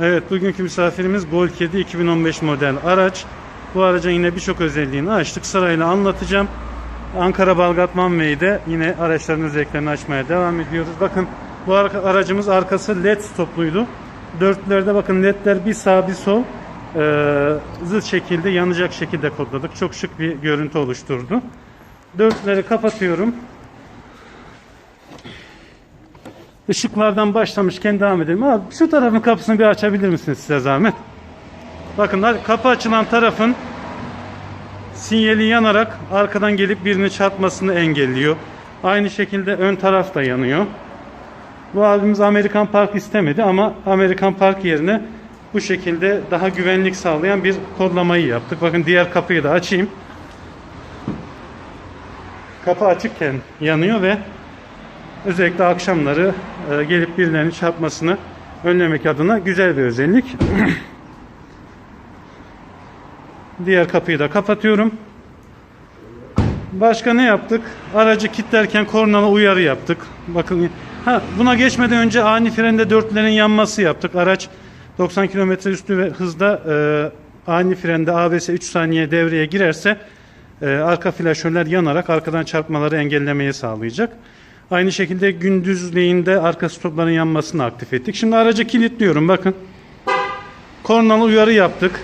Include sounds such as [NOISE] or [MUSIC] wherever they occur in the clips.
Evet bugünkü misafirimiz Gol 7 2015 model araç. Bu aracın yine birçok özelliğini açtık. Sırayla anlatacağım. Ankara Balgatman Bey'de yine araçların özelliklerini açmaya devam ediyoruz. Bakın bu aracımız arkası led stopluydu. Dörtlerde bakın ledler bir sağ bir sol e, zıt şekilde yanacak şekilde kodladık. Çok şık bir görüntü oluşturdu. Dörtleri kapatıyorum. Işıklardan başlamışken devam edelim. Abi şu tarafın kapısını bir açabilir misiniz size zahmet? Bakın hadi kapı açılan tarafın sinyali yanarak arkadan gelip birini çarpmasını engelliyor. Aynı şekilde ön taraf da yanıyor. Bu abimiz Amerikan Park istemedi ama Amerikan Park yerine bu şekilde daha güvenlik sağlayan bir kodlamayı yaptık. Bakın diğer kapıyı da açayım. Kapı açıkken yanıyor ve özellikle akşamları e, gelip birilerinin çarpmasını önlemek adına güzel bir özellik. [CLEARS THROAT] Diğer kapıyı da kapatıyorum. Başka ne yaptık? Aracı kilitlerken kornalı uyarı yaptık. Bakın ha buna geçmeden önce ani frende dörtlerin yanması yaptık. Araç 90 km üstü ve hızda e, ani frende ABS 3 saniye devreye girerse e, arka flaşörler yanarak arkadan çarpmaları engellemeyi sağlayacak. Aynı şekilde gündüzleyinde arka stopların yanmasını aktif ettik. Şimdi aracı kilitliyorum bakın. Kornalı uyarı yaptık.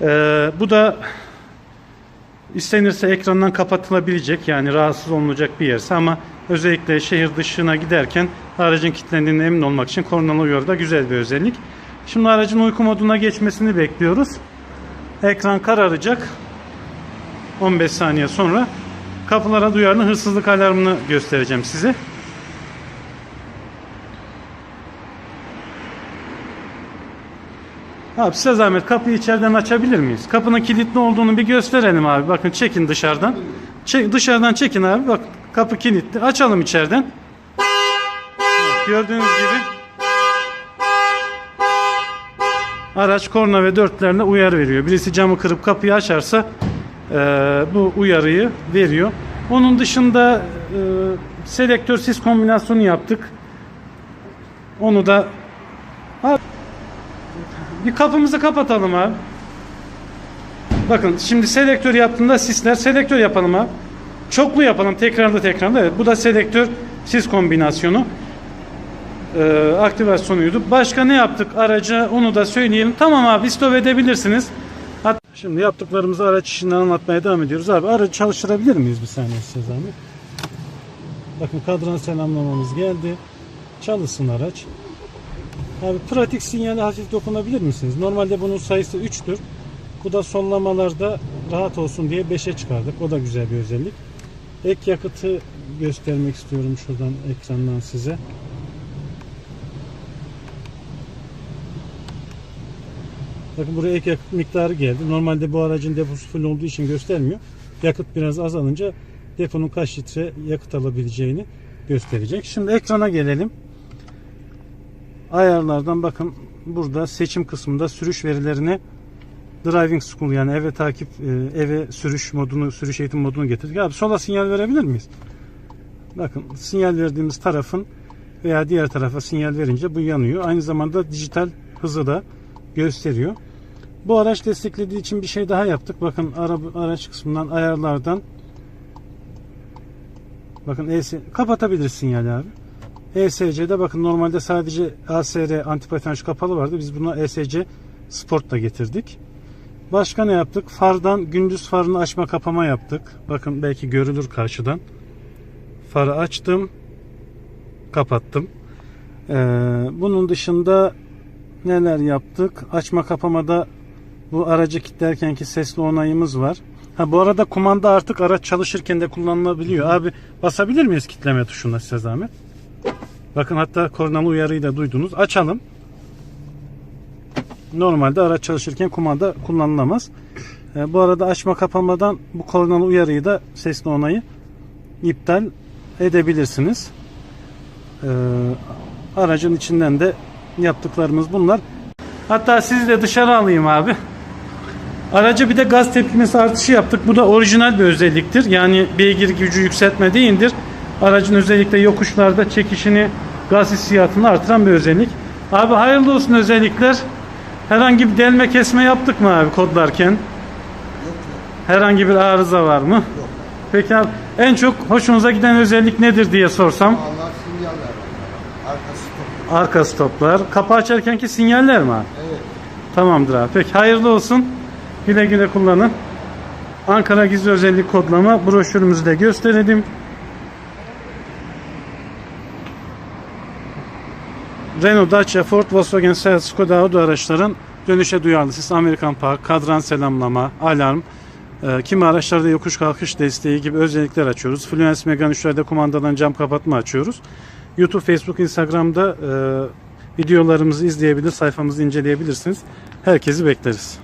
Ee, bu da istenirse ekrandan kapatılabilecek yani rahatsız olunacak bir yerse ama özellikle şehir dışına giderken aracın kilitlendiğine emin olmak için kornalı uyarı da güzel bir özellik. Şimdi aracın uyku moduna geçmesini bekliyoruz. Ekran kararacak. 15 saniye sonra kapılara duyarlı hırsızlık alarmını göstereceğim size. Abi size zahmet kapıyı içeriden açabilir miyiz? Kapının kilitli olduğunu bir gösterelim abi. Bakın çekin dışarıdan. Çek, dışarıdan çekin abi. Bak kapı kilitli. Açalım içeriden. Evet, Gördüğünüz gibi araç korna ve dörtlerine uyarı veriyor. Birisi camı kırıp kapıyı açarsa bu uyarıyı veriyor. Onun dışında e, selektör sis kombinasyonu yaptık. Onu da Abi, bir kapımızı kapatalım abi. Bakın şimdi selektör yaptığında sisler selektör yapalım abi. Çoklu yapalım tekrarda tekrarda. Evet, bu da selektör sis kombinasyonu. Ee, aktivasyonuydu. Başka ne yaptık araca onu da söyleyelim. Tamam abi stop edebilirsiniz. Şimdi yaptıklarımızı araç işinden anlatmaya devam ediyoruz. Abi aracı çalıştırabilir miyiz bir saniye size zahmet? Bakın kadran selamlamamız geldi. Çalışsın araç. Abi pratik sinyale hafif dokunabilir misiniz? Normalde bunun sayısı 3'tür. Bu da sonlamalarda rahat olsun diye 5'e çıkardık. O da güzel bir özellik. Ek yakıtı göstermek istiyorum şuradan ekrandan size. Bakın buraya ek yakıt miktarı geldi. Normalde bu aracın deposu full olduğu için göstermiyor. Yakıt biraz azalınca deponun kaç litre yakıt alabileceğini gösterecek. Şimdi ekrana gelelim ayarlardan bakın burada seçim kısmında sürüş verilerini driving school yani eve takip e, eve sürüş modunu sürüş eğitim modunu getirdik. Abi sola sinyal verebilir miyiz? Bakın sinyal verdiğimiz tarafın veya diğer tarafa sinyal verince bu yanıyor. Aynı zamanda dijital hızı da gösteriyor. Bu araç desteklediği için bir şey daha yaptık. Bakın ara, araç kısmından ayarlardan bakın ES kapatabiliriz sinyali abi. ESC'de bakın normalde sadece ASR antipatenaj kapalı vardı. Biz buna ESC Sport da getirdik. Başka ne yaptık? Fardan gündüz farını açma kapama yaptık. Bakın belki görülür karşıdan. Farı açtım. Kapattım. Ee, bunun dışında neler yaptık? Açma kapamada bu aracı kilitlerkenki sesli onayımız var. Ha bu arada kumanda artık araç çalışırken de kullanılabiliyor. Abi basabilir miyiz kitleme tuşuna size zahmet? Bakın hatta kornalı uyarıyı da duydunuz. Açalım. Normalde araç çalışırken kumanda kullanılamaz. E, bu arada açma kapamadan bu kornalı uyarıyı da sesli onayı iptal edebilirsiniz. E, aracın içinden de yaptıklarımız bunlar. Hatta sizi de dışarı alayım abi. Aracı bir de gaz tepkimesi artışı yaptık. Bu da orijinal bir özelliktir. Yani beygir gücü yükseltme değildir. Aracın özellikle yokuşlarda çekişini, gaz hissiyatını artıran bir özellik. Abi hayırlı olsun özellikler. Herhangi bir delme kesme yaptık mı abi kodlarken? Herhangi bir arıza var mı? Yok. Peki abi en çok hoşunuza giden özellik nedir diye sorsam. Allah sinyal ver. Arkası top. Arka stoplar. Kapı açarkenki sinyaller mi abi? Evet. Tamamdır abi. Peki hayırlı olsun. Güle güle kullanın. Ankara gizli özellik kodlama broşürümüzü de gösterelim. Renault, Dacia, Ford, Volkswagen, Seat, Skoda, Audi araçların dönüşe duyarlı sis, Amerikan Park, kadran selamlama, alarm, e, kimi araçlarda yokuş kalkış desteği gibi özellikler açıyoruz. Fluence Megane 3'lerde kumandadan cam kapatma açıyoruz. YouTube, Facebook, Instagram'da e, videolarımızı izleyebilir, sayfamızı inceleyebilirsiniz. Herkesi bekleriz.